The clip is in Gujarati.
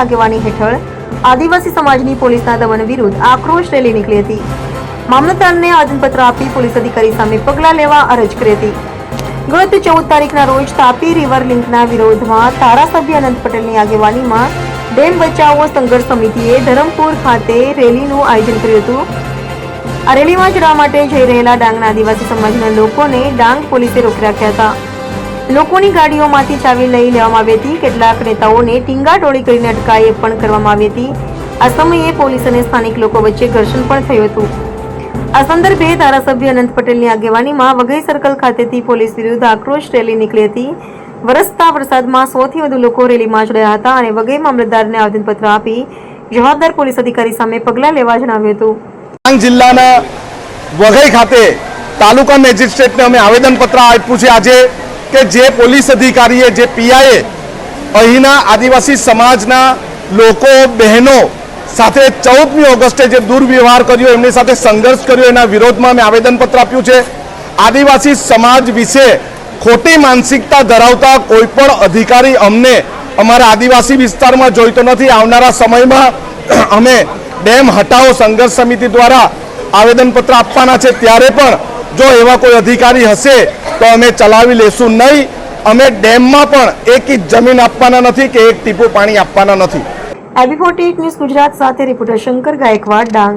આગેવાની હેઠળ આદિવાસી સમાજની પોલીસના દમન વિરુદ્ધ આક્રોશ રેલી નીકળી હતી. મામલતદારને આવેદનપત્ર આપી પોલીસ અધિકારી સામે પગલાં લેવા અરજ કરી હતી. ગત ચૌદ તારીખના રોજ તાપી રિવર લિંકના વિરોધમાં ધારાસભ્ય અનંત પટેલની આગેવાનીમાં ડેમ બચાવો સંઘર્ષ સમિતિએ ધરમપુર ખાતે રેલીનું આયોજન કર્યું હતું. આ રેલીમાં જવા માટે જઈ રહેલા ડાંગના આદિવાસી સમાજના લોકોને ડાંગ પોલીસે રોકી રાખ્યા હતા. લોકોની ગાડીઓમાંથી ચાવી લઈ લેવામાં આવી હતી. કેટલાક નેતાઓને ટીંગાટોળી કરીને અટકાયત પણ કરવામાં આવી હતી. આ સમયે પોલીસ અને સ્થાનિક લોકો વચ્ચે ઘર્ષણ પણ થયું હતું. આ સંદર્ભે ધારાસભ્ય અનંત પટેલની આગેવાનીમાં વઘઈ સર્કલ ખાતેથી પોલીસ વિરુદ્ધ આક્રોશ રેલી નીકળી હતી. વરસતા વરસાદમાં સૌથી વધુ લોકો રેલીમાં જોડાયા હતા અને વઘઈ મામલતદારને આવેદનપત્ર આપી જવાબદાર પોલીસ અધિકારી સામે પગલાં લેવા જણાવ્યું હતું. ડાંગ જિલ્લાના વઘઈ ખાતે તાલુકા મેજિસ્ટ્રેટને અમે આવેદનપત્ર આપ્યું છે આજે કે જે પોલીસ અધિકારીએ, જે પીઆઈએ અહીંના આદિવાસી સમાજના લોકો, બહેનો સાથે ચૌદમી ઓગસ્ટે જે દુર્વ્યવહાર કર્યો, એમની સાથે સંઘર્ષ કર્યો, એના વિરોધમાં અમે આવેદનપત્ર આપ્યું છે. આદિવાસી સમાજ વિશે ખોટી માનસિકતા ધરાવતા કોઈપણ અધિકારી અમને અમારા આદિવાસી વિસ્તારમાં જોઈતો નથી. આવનારા સમયમાં અમે ડેમ હટાવો સંઘર્ષ સમિતિ દ્વારા આવેદનપત્ર આપવાના છે. ત્યારે પણ જો એવા કોઈ અધિકારી હશે, તો અમે ચલાવી લેશું નહીં. અમે ડેમમાં પણ એક ઇંચ જમીન આપવાના નથી કે એક ટીપું પાણી આપવાના નથી. એબી ફોર્ટી ન્યૂઝ ગુજરાત સાથે રિપોર્ટર શંકર ગાયકવાડ, ડાંગ.